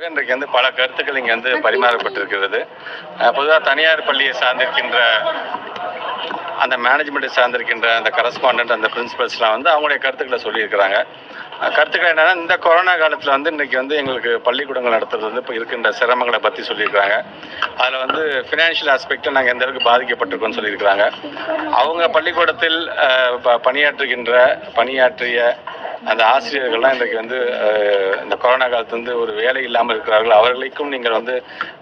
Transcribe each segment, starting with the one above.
இன்றைக்கு வந்து பல கருத்துக்கள் இங்கே வந்து பரிமாறப்பட்டிருக்கிறது. பொதுவாக தனியார் பள்ளியை சார்ந்திருக்கின்ற அந்த மேனேஜ்மெண்ட்டை சார்ந்திருக்கின்ற அந்த கரஸ்பாண்டன்ட் அந்த பிரின்சிபல்ஸ்லாம் வந்து அவங்களுடைய கருத்துக்களை சொல்லியிருக்கிறாங்க. கருத்துக்கள் என்னென்னா இந்த கொரோனா காலத்தில் வந்து இன்றைக்கி வந்து எங்களுக்கு பள்ளிக்கூடங்கள் நடத்துறது வந்து இப்போ இருக்கின்ற சிரமங்களை பற்றி சொல்லியிருக்கிறாங்க. அதில் வந்து ஃபினான்ஷியல் ஆஸ்பெக்டில் நாங்கள் எந்த அளவுக்கு பாதிக்கப்பட்டிருக்கோம்னு சொல்லியிருக்கிறாங்க. அவங்க பள்ளிக்கூடத்தில் ப- பணியாற்றுகின்ற பணியாற்றிய அந்த ஆசிரியர்கள்லாம் இன்றைக்கு வந்து இந்த கொரோனா காலத்து வந்து ஒரு வேலை இல்லாமல் இருக்கிறார்கள். அவர்களுக்கும் நீங்கள் வந்து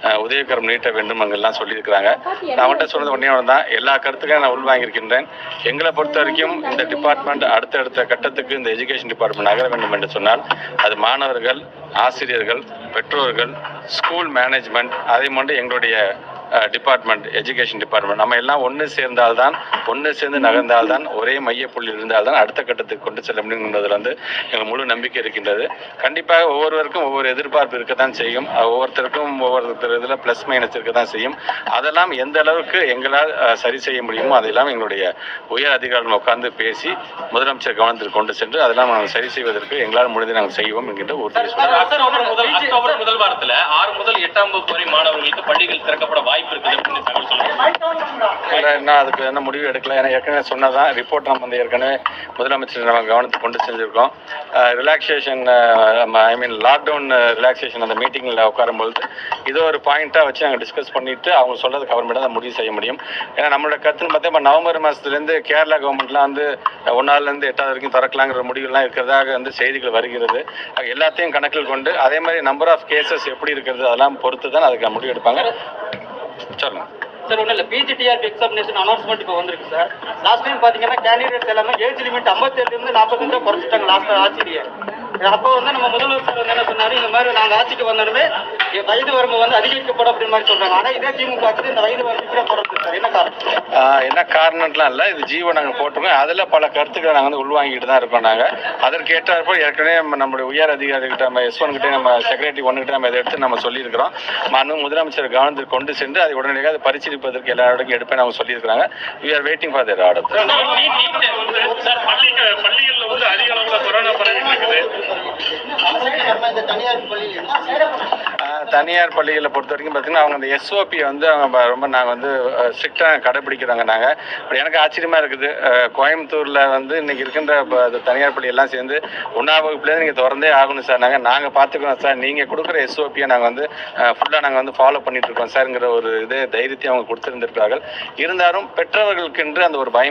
அஹ், உதவிக்கரம் நீட்ட வேண்டும் அங்கெல்லாம் சொல்லியிருக்கிறாங்க. நான் மட்டும் சொன்னது ஒன்றே ஒன்று தான் எல்லா கருத்துக்களையும் நான் உள்வாங்கியிருக்கின்றேன் எங்களை பொறுத்த வரைக்கும் இந்த டிபார்ட்மெண்ட் அடுத்தடுத்த கட்டத்துக்கு இந்த எஜுகேஷன் டிபார்ட்மெண்ட் நகர வேண்டும் என்று சொன்னால் அது மாணவர்கள் ஆசிரியர்கள் பெற்றோர்கள் ஸ்கூல் மேனேஜ்மெண்ட் அதே மட்டும் எங்களுடைய டிபார்ட்மெண்ட் எஜுகேஷன் டிபார்ட்மெண்ட் நம்ம எல்லாம் ஒன்று சேர்ந்தால்தான் ஒன்று சேர்ந்து நகர்ந்தால்தான் ஒரே மையப்புள்ளி இருந்தால்தான் அடுத்த கட்டத்துக்கு கொண்டு செல்ல முடியும் என்பதில் வந்து எங்கள் முழு நம்பிக்கை இருக்கின்றது கண்டிப்பாக ஒவ்வொருவருக்கும் ஒவ்வொரு எதிர்பார்ப்பு இருக்கத்தான் செய்யும் ஒவ்வொருத்தருக்கும் ஒவ்வொருத்தர் இதில் ப்ளஸ் மைனஸ் இருக்க தான் செய்யும் அதெல்லாம் எந்த அளவுக்கு எங்களால் சரி செய்ய முடியுமோ அதெல்லாம் எங்களுடைய உயர் அதிகாரிகள் உட்கார்ந்து பேசி முதலமைச்சர் கவனத்தில் கொண்டு சென்று அதெல்லாம் நாங்கள் சரி செய்வதற்கு எங்களால் முடிந்து நாங்கள் செய்வோம் என்கின்ற ஒரு முதல் வாரத்தில் முதல் ஆறு முதல் வகுப்பு வரை மாணவர்களுக்கு பள்ளிகள் திறக்கப்பட வாய்ப்பு இருக்குது. அப்படின்னு இன்னும் அதுக்கு என்ன முடிவு எடுக்கல? ஏன்னா ஏற்கனவே சொன்னதான் ரிப்போர்ட் நம்ம வந்து ஏற்கனவே முதலமைச்சர் நம்ம கவனத்தை கொண்டு செஞ்சுருக்கோம். Relaxation I mean lockdown relaxation அந்த மீட்டிங்கில் உட்காரும்பொழுது இதோ ஒரு பாயிண்ட்டாக வச்சு நாங்கள் டிஸ்கஸ் பண்ணிட்டு அவங்க சொல்றதுக்கு அப்புறமேட்டு தான் முடிவு செய்ய முடியும். ஏன்னா நம்மளோட கருத்துன்னு பார்த்தா இப்போ நவம்பர் மாதத்துலேருந்து கேரளா கவர்மெண்ட்லாம் வந்து ஒன்றாவதுலேருந்து எட்டாவது வரைக்கும் திறக்கலாங்கிற முடிவுலாம் இருக்கிறதாக வந்து செய்திகள் வருகிறது. எல்லாத்தையும் கணக்கில் கொண்டு அதே மாதிரி நம்பர் ஆஃப் கேசஸ் எப்படி இருக்கிறது அதெல்லாம் பொறுத்து தான் அதுக்கு முடிவு எடுப்பாங்க. சார் இல்லை பிஜிடிஆர்பி எக்ஸாமினேஷன் அனௌன்ஸ்மெண்ட் இப்போ வந்திருக்கு சார் லாஸ்ட் டைம் பார்த்தீங்கன்னா கேண்டிடேட்ஸ் எல்லாமே ஏஜ் லிமிட் ஐம்பத்தேழுலேருந்து நாற்பத்தஞ்சா குறைச்சிட்டாங்க லாஸ்ட் ஆட்சியிலேயே. அப்போ வந்து நம்ம முதல்வர் சார் வந்து என்ன சொன்னாரு இந்த மாதிரி நாங்கள் ஆட்சிக்கு வந்தோடனே வயது வரம்பு வந்து அதிகரிக்கப்படும் அப்படின்னு மாதிரி சொல்றாங்க. ஆனால் இதே திமுக ஆட்சி இந்த வயது வரம்பு என்ன காரணம்லாம் இல்லை இது ஜீவோ நாங்கள் போட்டிருக்கோம் அதில் பல கருத்துக்களை நாங்கள் வந்து உள்வாங்கிட்டு தான் இருக்கோம் நாங்கள் அதற்கு ஏற்றாற்போல் ஏற்கனவே நம்ம நம்முடைய உயர் அதிகாரிகிட்ட நம்ம எஸ் ஒன் கிட்டே நம்ம செக்ரட்டரி ஒன் கிட்ட நம்ம இதை எடுத்து நம்ம சொல்லியிருக்கிறோம் மனு முதலமைச்சர் கவனத்துக்கு கொண்டு சென்று அதை உடனடியாக அதை பரிசீலிப்பதற்கு எல்லா இடக்கும் எடுப்பேன் அவங்க சொல்லியிருக்கிறாங்க we are waiting for their order sir பள்ளிக்கு பள்ளிகள்ல வந்து அதிக அளவுல கொரோனா பரவிட்டு இருக்குது இந்த தனியார் பள்ளியில் என்ன ஆஹ் தனியார் பள்ளிகளை பொறுத்த வரைக்கும் பார்த்தீங்கன்னா அவங்க அந்த எஸ்ஓபியை வந்து அவங்க ரொம்ப நாங்கள் வந்து ஸ்ட்ரிக்டாக கடைபிடிக்கிறாங்க நாங்கள் எனக்கு ஆச்சரியமாக இருக்குது. கோயம்புத்தூரில் வந்து இன்னைக்கு இருக்கின்ற ப- அந்த தனியார் பள்ளி எல்லாம் சேர்ந்து ஒன்றாம் வகுப்புலேருந்து நீங்கள் திறந்தே ஆகணும் சார். நாங்கள் நாங்கள் பார்த்துக்கிறோம் சார். நீங்கள் கொடுக்குற எஸ்ஓபியை நாங்கள் வந்து ஃபுல்லாக நாங்கள் வந்து ஃபாலோ பண்ணிட்டு இருக்கோம் சார்ங்கிற ஒரு இது தைரியத்தை அவங்க கொடுத்துருந்திருக்கிறார்கள். இருந்தாலும் பெற்றவர்களுக்கென்று அந்த ஒரு பயம்